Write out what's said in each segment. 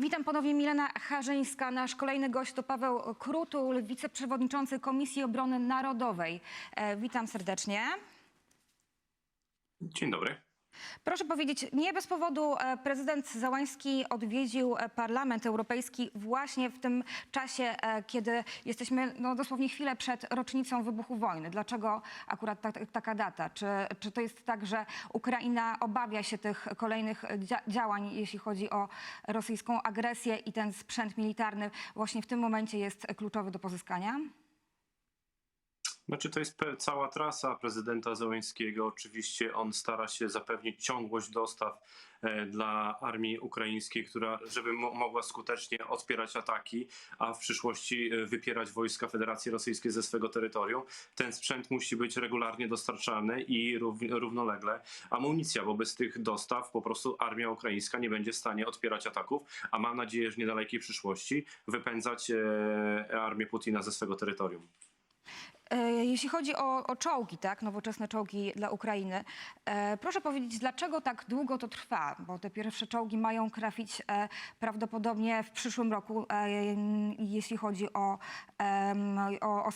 Witam ponownie Milena Harzyńska. Nasz kolejny gość to Paweł Krutul, wiceprzewodniczący Komisji Obrony Narodowej. E, witam serdecznie. Dzień dobry. Proszę powiedzieć, nie bez powodu e, prezydent Załański odwiedził e, Parlament Europejski właśnie w tym czasie, e, kiedy jesteśmy no, dosłownie chwilę przed rocznicą wybuchu wojny. Dlaczego akurat ta, taka data? Czy, czy to jest tak, że Ukraina obawia się tych kolejnych dzia działań, jeśli chodzi o rosyjską agresję i ten sprzęt militarny właśnie w tym momencie jest kluczowy do pozyskania? Znaczy to jest cała trasa prezydenta Zełenskiego. Oczywiście on stara się zapewnić ciągłość dostaw e, dla armii ukraińskiej, która, żeby mo- mogła skutecznie odpierać ataki, a w przyszłości e, wypierać wojska Federacji Rosyjskiej ze swego terytorium. Ten sprzęt musi być regularnie dostarczany i rów- równolegle amunicja, bo bez tych dostaw po prostu armia ukraińska nie będzie w stanie odpierać ataków, a mam nadzieję, że w niedalekiej przyszłości wypędzać e, armię Putina ze swego terytorium. E, Jeśli chodzi o, o czołgi, tak, nowoczesne czołgi dla Ukrainy, e, proszę powiedzieć, dlaczego tak długo to trwa? Bo te pierwsze czołgi mają trafić e, prawdopodobnie w przyszłym roku, jeśli chodzi o, o, o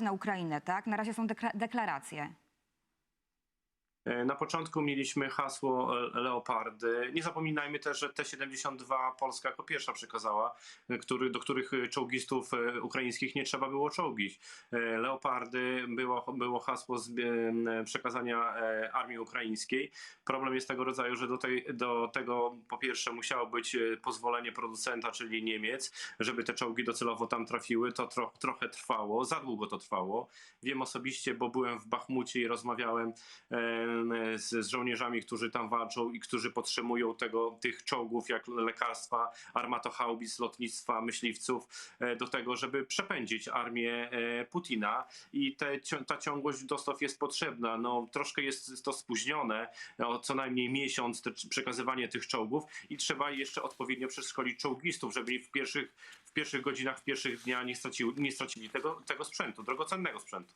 na Ukrainę, tak? Na razie są dekla- deklaracje. E, Na początku mieliśmy hasło e, Leopardy. Nie zapominajmy też, że T-72 Polska jako pierwsza przekazała, e, który, do których czołgistów ukraińskich nie trzeba było czołgić. Leopardy było, było hasło z, przekazania armii ukraińskiej. Problem jest tego rodzaju, że do, tej, do tego po pierwsze musiało być pozwolenie producenta, czyli Niemiec, żeby te czołgi docelowo tam trafiły. To tro, trochę trwało, za długo to trwało. Wiem osobiście, bo byłem w Bachmucie i rozmawiałem z, z żołnierzami, którzy tam walczą i którzy potrzebują tego, tych czołgów jak lekarstwa, armatochaubic, lotnictwa, myśliwców e, do tego, żeby przepędzić armię e, Putina i te, ta ciągłość dostaw jest potrzebna. No, troszkę jest to spóźnione, o co najmniej miesiąc te, przekazywanie tych czołgów i trzeba jeszcze odpowiednio przeszkolić czołgistów, żeby w pierwszych, w pierwszych godzinach, w pierwszych dniach nie stracili, nie stracili tego, tego sprzętu, drogocennego sprzętu.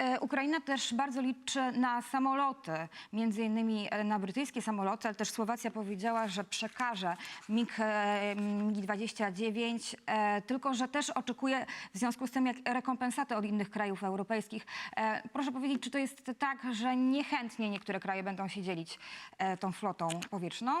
E, Ukraina też bardzo liczy na samoloty, między innymi e, na brytyjskie samoloty, ale też Słowacja powiedziała, że przekaże MiG, e, MiG-29, e, tylko że też oczekuje w związku z tym jak rekompensaty od innych krajów europejskich. Proszę powiedzieć, czy to jest tak, że niechętnie niektóre kraje będą się dzielić tą flotą powietrzną?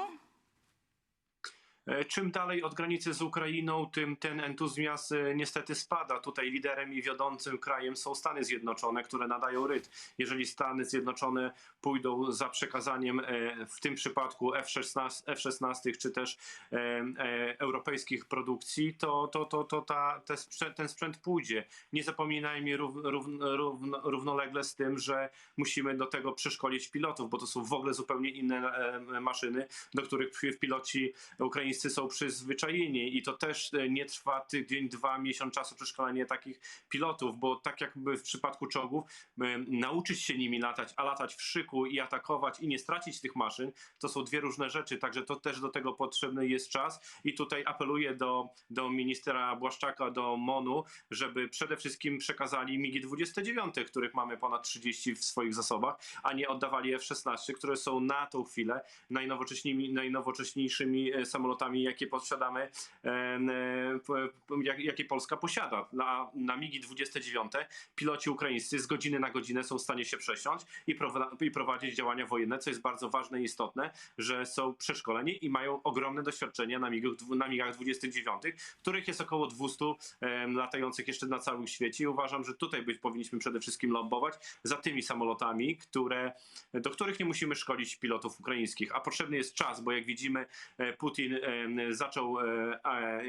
E, Czym dalej od granicy z Ukrainą, tym ten entuzjazm e, niestety spada. Tutaj liderem i wiodącym krajem są Stany Zjednoczone, które nadają rytm. Jeżeli Stany Zjednoczone pójdą za przekazaniem e, w tym przypadku F-16, F-16 czy też europejskich produkcji, to, to, to, to ta, te sprzęt, ten sprzęt pójdzie. Nie zapominajmy rów, rów, równo, równolegle z tym, że musimy do tego przeszkolić pilotów, bo to są w ogóle zupełnie inne maszyny, do których piloci ukraińscy są przyzwyczajeni i to też e, nie trwa tydzień, dwa, miesiąc czasu przeszkolenie takich pilotów, bo tak jakby w przypadku czołgów e, nauczyć się nimi latać, a latać w szyku i atakować i nie stracić tych maszyn, to są dwie różne rzeczy, także to też do tego potrzebny jest czas. I tutaj apeluję do, do ministra Błaszczaka, do MONU, żeby przede wszystkim przekazali MIGI-29, których mamy ponad 30 w swoich zasobach, a nie oddawali F-16, które są na tą chwilę najnowocześniejszymi, e, samolotami, jakie posiadamy, jakie Polska posiada. Na, na MIGI-29 piloci ukraińscy z godziny na godzinę są w stanie się przesiąść i, i prowadzić działania wojenne, co jest bardzo ważne i istotne, że są przeszkoleni i mają ogromne doświadczenie na, MIG, na MIGach 29, których jest około 200 em, latających jeszcze na całym świecie i uważam, że tutaj być powinniśmy przede wszystkim lobbować za tymi samolotami, które, do których nie musimy szkolić pilotów ukraińskich, a potrzebny jest czas, bo jak widzimy e, Putin e, zaczął e, e,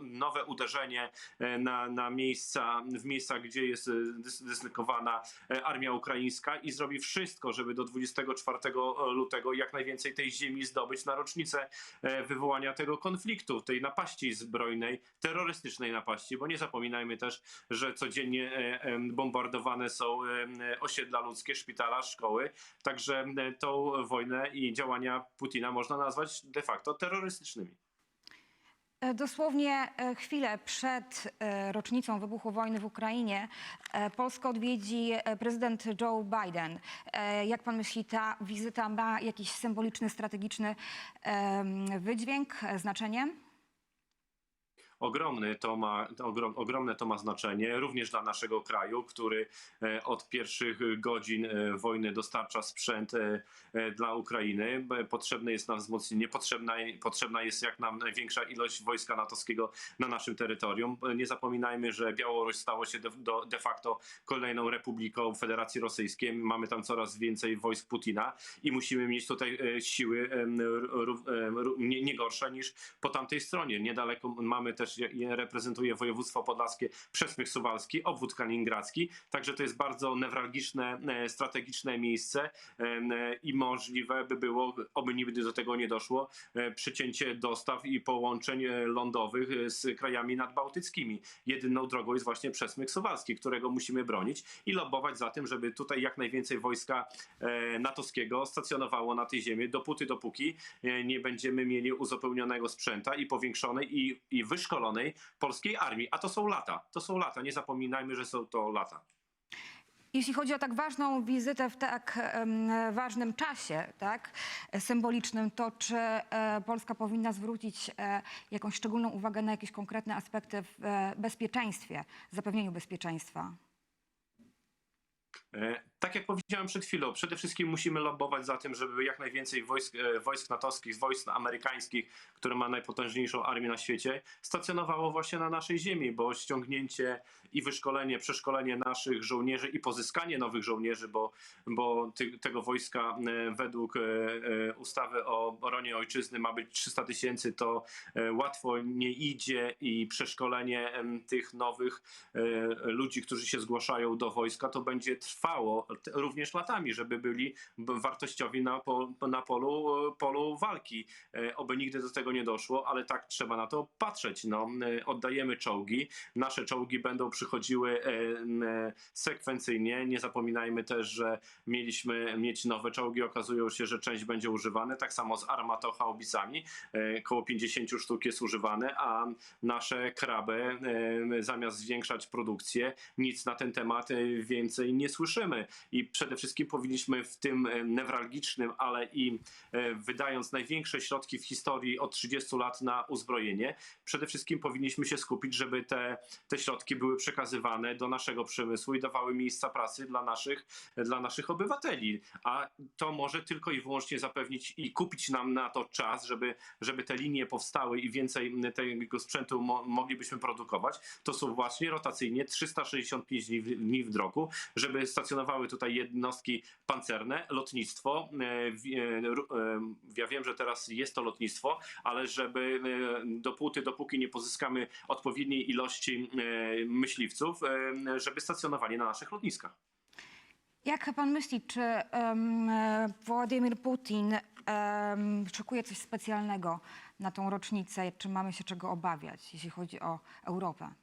nowe uderzenie e, na, na miejsca, w miejscach, gdzie jest dys- dyslokowana armia ukraińska i zrobi wszystko, żeby do 24 lutego jak najwięcej tej ziemi zdobyć na rocznicę wywołania tego konfliktu, tej napaści zbrojnej, terrorystycznej napaści, bo nie zapominajmy też, że codziennie bombardowane są osiedla ludzkie, szpitala, szkoły, także tą wojnę i działania Putina można nazwać de facto terrorystycznymi. E, Dosłownie e, chwilę przed e, rocznicą wybuchu wojny w Ukrainie Polskę odwiedzi prezydent Joe Biden. Jak pan myśli, ta wizyta ma jakiś symboliczny, strategiczny wydźwięk, znaczenie? Ogromny to ma, ogrom, ogromne to ma znaczenie również dla naszego kraju, który e, od pierwszych godzin e, wojny dostarcza sprzęt e, dla Ukrainy. Potrzebne jest nam wzmocnienie, potrzebna, potrzebna jest jak nam największa ilość wojska natowskiego na naszym terytorium. Nie zapominajmy, że Białoruś stało się de, de facto kolejną republiką Federacji Rosyjskiej. Mamy tam coraz więcej wojsk Putina i musimy mieć tutaj siły nie gorsze niż po tamtej stronie. Niedaleko mamy też, je reprezentuje województwo podlaskie, Przesmyk Suwalski, obwód kaliningradzki, także to jest bardzo newralgiczne, e, strategiczne miejsce e, i możliwe by było, oby nigdy do tego nie doszło, e, przycięcie dostaw i połączeń lądowych z krajami nadbałtyckimi. Jedyną drogą jest właśnie Przesmyk Suwalski, którego musimy bronić i lobbować za tym, żeby tutaj jak najwięcej wojska natowskiego stacjonowało na tej ziemi, dopóty, dopóki nie będziemy mieli uzupełnionego sprzęta i powiększonej i, i wyszkolonej polskiej armii. A to są lata. To są lata. Nie zapominajmy, że są to lata. Jeśli chodzi o tak ważną wizytę w tak em, ważnym czasie, tak, symbolicznym, to czy e, Polska powinna zwrócić e, jakąś szczególną uwagę na jakieś konkretne aspekty w e, bezpieczeństwie, zapewnieniu bezpieczeństwa? E, Tak jak powiedziałem przed chwilą, przede wszystkim musimy lobbować za tym, żeby jak najwięcej wojsk, e, wojsk natowskich, wojsk amerykańskich, które ma najpotężniejszą armię na świecie, stacjonowało właśnie na naszej ziemi, bo ściągnięcie i wyszkolenie, przeszkolenie naszych żołnierzy i pozyskanie nowych żołnierzy, bo, bo ty, tego wojska e, według e, ustawy o obronie ojczyzny ma być 300 tysięcy, to łatwo nie idzie i przeszkolenie tych nowych ludzi, którzy się zgłaszają do wojska, to będzie trwało również latami, żeby byli wartościowi na, na polu, polu walki. E, Oby nigdy do tego nie doszło, ale tak trzeba na to patrzeć. No, e, oddajemy czołgi, nasze czołgi będą przychodziły e, sekwencyjnie. Nie zapominajmy też, że mieliśmy mieć nowe czołgi, okazują się, że część będzie używane, tak samo z armatochaubicami, około 50 sztuk jest używane, a nasze kraby zamiast zwiększać produkcję, nic na ten temat więcej nie słyszymy. I przede wszystkim powinniśmy w tym e, newralgicznym, ale i e, wydając największe środki w historii od 30 lat na uzbrojenie, przede wszystkim powinniśmy się skupić, żeby te, te środki były przekazywane do naszego przemysłu i dawały miejsca pracy dla naszych, dla naszych obywateli. A to może tylko i wyłącznie zapewnić i kupić nam na to czas, żeby, żeby te linie powstały i więcej tego sprzętu mo, moglibyśmy produkować. To są właśnie rotacyjnie 365 dni w, dni w roku, żeby stacjonowały tutaj jednostki pancerne, lotnictwo. e, e, e, Ja wiem, że teraz jest to lotnictwo, ale żeby dopóty, dopóki nie pozyskamy odpowiedniej ilości myśliwców, żeby stacjonowali na naszych lotniskach. Jak pan myśli, czy e, Władimir Putin em, szykuje coś specjalnego na tą rocznicę? Czy mamy się czego obawiać, jeśli chodzi o Europę?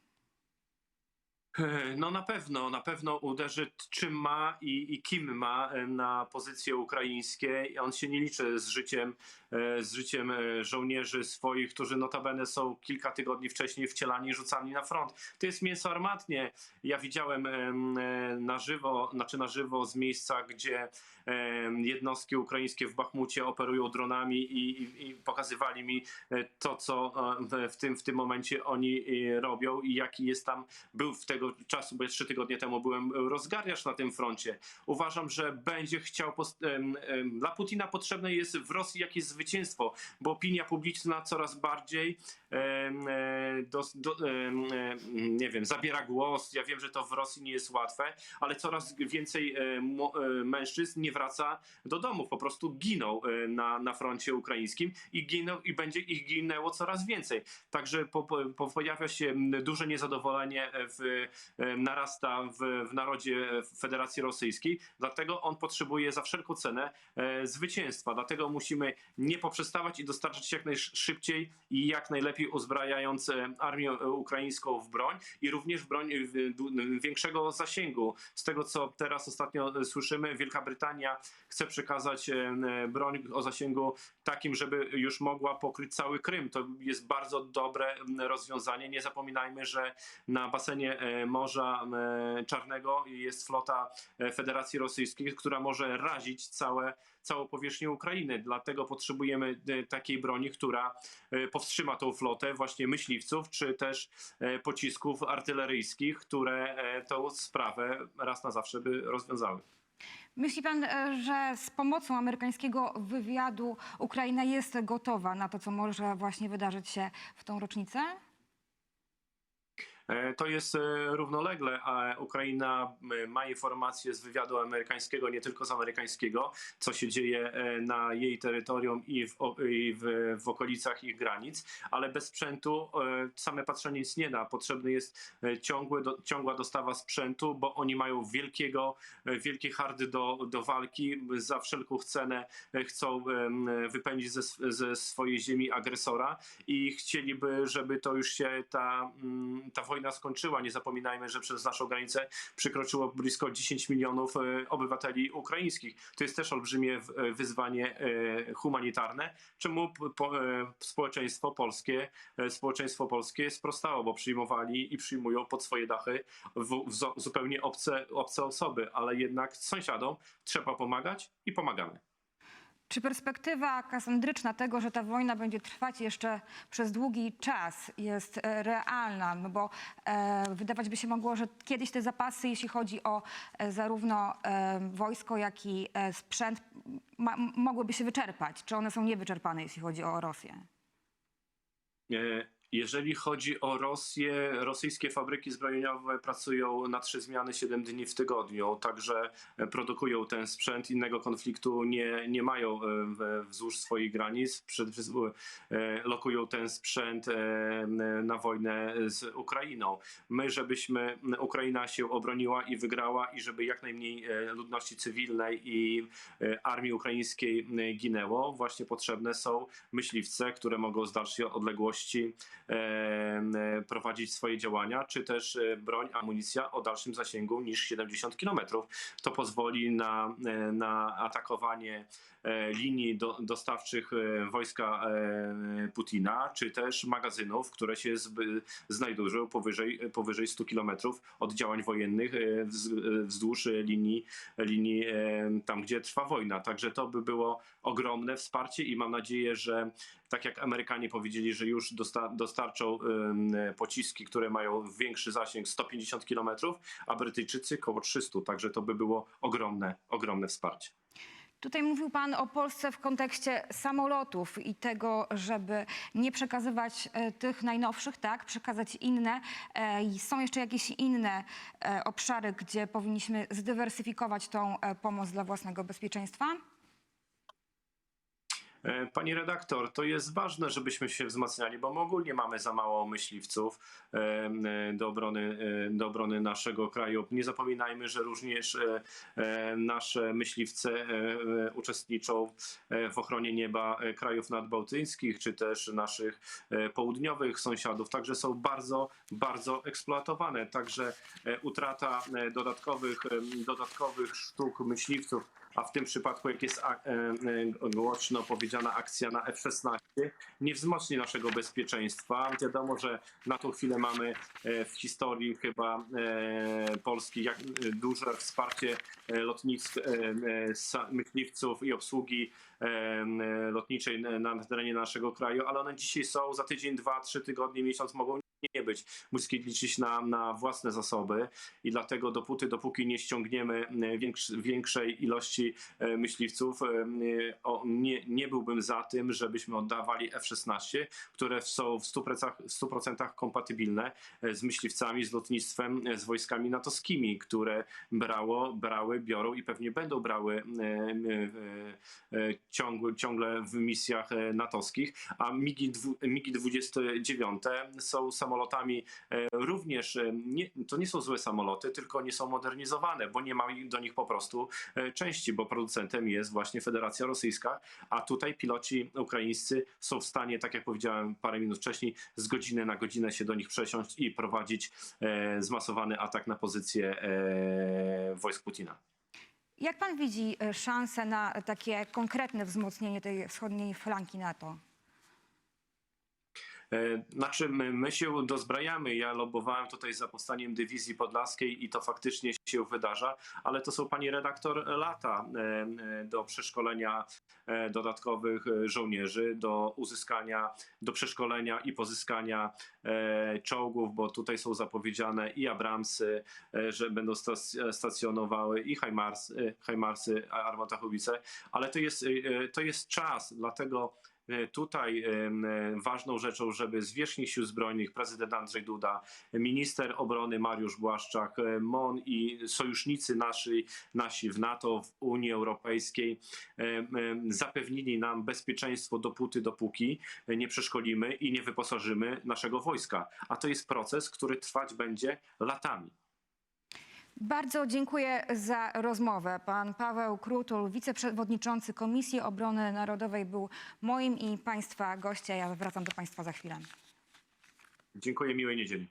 E, No na pewno, na pewno uderzy czym ma i, i kim ma e, na pozycje ukraińskie. On się nie liczy z życiem, e, z życiem żołnierzy swoich, którzy notabene są kilka tygodni wcześniej wcielani i rzucani na front. To jest mięso armatnie. Ja widziałem em, na żywo, znaczy na żywo z miejsca, gdzie jednostki ukraińskie w Bachmucie operują dronami i, i, i pokazywali mi e, to, co e, w- tym, w tym momencie oni e, robią i jaki jest tam, był w tego czasu, bo trzy tygodnie temu byłem rozgarniacz na tym froncie. Uważam, że będzie chciał, dla Putina potrzebne jest w Rosji jakieś zwycięstwo, bo opinia publiczna coraz bardziej do, do, em, e, nie wiem, zabiera głos. Ja wiem, że to w Rosji nie jest łatwe, ale coraz więcej e, e, mężczyzn nie wraca do domów, po prostu giną e, na, na froncie ukraińskim i giną i będzie ich ginęło coraz więcej. Także po, po, pojawia się duże niezadowolenie w, e, narasta w, w narodzie Federacji Rosyjskiej, dlatego on potrzebuje za wszelką cenę e, zwycięstwa. Dlatego musimy nie poprzestawać i dostarczyć jak najszybciej i jak najlepiej uzbrajając e, armię e, ukraińską w broń i również w broń e, większego zasięgu. Z tego co teraz ostatnio e, słyszymy, Wielka Brytania chce przekazać broń o zasięgu takim, żeby już mogła pokryć cały Krym. To jest bardzo dobre rozwiązanie. Nie zapominajmy, że na basenie Morza Czarnego jest flota Federacji Rosyjskiej, która może razić całe, całą powierzchnię Ukrainy. Dlatego potrzebujemy takiej broni, która powstrzyma tą flotę właśnie myśliwców, czy też e, pocisków artyleryjskich, które e, tą sprawę raz na zawsze by rozwiązały. Myśli pan, e, że z pomocą amerykańskiego wywiadu Ukraina jest gotowa na to, co może właśnie wydarzyć się w tą rocznicę? E, To jest e, równolegle, a Ukraina m, ma informacje z wywiadu amerykańskiego, nie tylko z amerykańskiego, co się dzieje e, na jej terytorium i w, i w, w okolicach ich granic, ale bez sprzętu e, same patrzenie nic nie da. Potrzebny jest e, ciągły, do, ciągła dostawa sprzętu, bo oni mają wielkiego, e, wielkie hardy do, do walki. Za wszelką cenę e, chcą wypędzić ze, ze swojej ziemi agresora i chcieliby, żeby to już się ta, mm, ta wojna skończyła. Nie zapominajmy, że przez naszą granicę przekroczyło blisko 10 milionów e, obywateli ukraińskich. To jest też olbrzymie e, wyzwanie e, humanitarne, czemu społeczeństwo polskie, społeczeństwo polskie sprostało, bo przyjmowali i przyjmują pod swoje dachy w, w zupełnie obce, obce osoby, ale jednak sąsiadom trzeba pomagać i pomagamy. Czy perspektywa kasandryczna tego, że ta wojna będzie trwać jeszcze przez długi czas jest e, realna? No bo e, wydawać by się mogło, że kiedyś te zapasy, jeśli chodzi o e, zarówno e, wojsko, jak i e, sprzęt, ma, mogłyby się wyczerpać. Czy one są niewyczerpane, jeśli chodzi o Rosję? Jeżeli chodzi o Rosję, rosyjskie fabryki zbrojeniowe pracują na trzy zmiany 7 dni w tygodniu, także produkują ten sprzęt. Innego konfliktu nie, nie mają e, wzdłuż swoich granic. E, lokują ten sprzęt e, na wojnę z Ukrainą. My, żebyśmy Ukraina się obroniła i wygrała i żeby jak najmniej ludności cywilnej i armii ukraińskiej ginęło, właśnie potrzebne są myśliwce, które mogą z dalszej odległości prowadzić swoje działania, czy też e, broń, amunicja o dalszym zasięgu niż 70 km. To pozwoli na, e, na atakowanie e, linii do, dostawczych e, wojska e, Putina, czy też magazynów, które się znajdują powyżej, powyżej 100 km od działań wojennych e, wz- e, wzdłuż e, linii, linii e, tam, gdzie trwa wojna. Także to by było ogromne wsparcie i mam nadzieję, że tak jak Amerykanie powiedzieli, że już dosta, dostarczą pociski, które mają większy zasięg 150 km, a Brytyjczycy około 300, także to by było ogromne, ogromne wsparcie. Tutaj mówił Pan o Polsce w kontekście samolotów i tego, żeby nie przekazywać e, tych najnowszych, tak, przekazać inne. E, I są jeszcze jakieś inne e, obszary, gdzie powinniśmy zdywersyfikować tą pomoc dla własnego bezpieczeństwa? E, Pani redaktor, to jest ważne, żebyśmy się wzmacniali, bo my ogólnie mamy za mało myśliwców e, e, do obrony, do obrony naszego kraju. Nie zapominajmy, że również nasze myśliwce uczestniczą w ochronie nieba krajów nadbałtyckich, czy też naszych południowych sąsiadów. Także są bardzo, bardzo eksploatowane. Także utrata dodatkowych, dodatkowych sztuk myśliwców a w tym przypadku, jak jest e, e, głośno powiedziana akcja na F-16, nie wzmocni naszego bezpieczeństwa. Wiadomo, że na tą chwilę mamy e, w historii chyba Polski jak, duże wsparcie sa- myśliwców i obsługi lotniczej na terenie naszego kraju, ale one dzisiaj są, za tydzień, dwa, trzy tygodnie, miesiąc mogą nie być. Musimy liczyć na, na własne zasoby i dlatego dopóty, dopóki nie ściągniemy e, większ, większej ilości e, myśliwców, e, nie, nie byłbym za tym, żebyśmy oddawali F-16, które są w 100%, w 100% kompatybilne z myśliwcami, z lotnictwem, z wojskami natowskimi, które brało, brały, biorą i pewnie będą brały ciągle, ciągle w misjach natowskich, a MIGI, MIGI 29 są samolotami e, również, e, nie, to nie są złe samoloty, tylko nie są modernizowane, bo nie ma do nich po prostu e, części, bo producentem jest właśnie Federacja Rosyjska, a tutaj piloci ukraińscy są w stanie, tak jak powiedziałem parę minut wcześniej, z godziny na godzinę się do nich przesiąść i prowadzić zmasowany atak na pozycję wojsk Putina. Jak pan widzi szanse na takie konkretne wzmocnienie tej wschodniej flanki NATO? E, Znaczy my, my się dozbrajamy. Ja lobowałem tutaj za powstaniem dywizji podlaskiej i to faktycznie się wydarza, ale to są pani redaktor lata e, e, do przeszkolenia e, dodatkowych e, żołnierzy, do uzyskania, do przeszkolenia i pozyskania e, czołgów, bo tutaj są zapowiedziane i Abramsy, e, że będą stac- stacjonowały i Hajmarsy, Hajmarsy Armatachowice, ale to jest, e, to jest czas, dlatego E, Tutaj em, e, ważną rzeczą, żeby z wierzchnich sił zbrojnych prezydent Andrzej Duda, minister obrony Mariusz Błaszczak, e, MON i sojusznicy nasi, nasi w NATO, w Unii Europejskiej zapewnili nam bezpieczeństwo dopóty, dopóki nie przeszkolimy i nie wyposażymy naszego wojska. A to jest proces, który trwać będzie latami. Bardzo dziękuję za rozmowę. Pan Paweł Krutul, wiceprzewodniczący Komisji Obrony Narodowej, był moim i Państwa gościem. Ja wracam do Państwa za chwilę. Dziękuję, miłej niedzieli.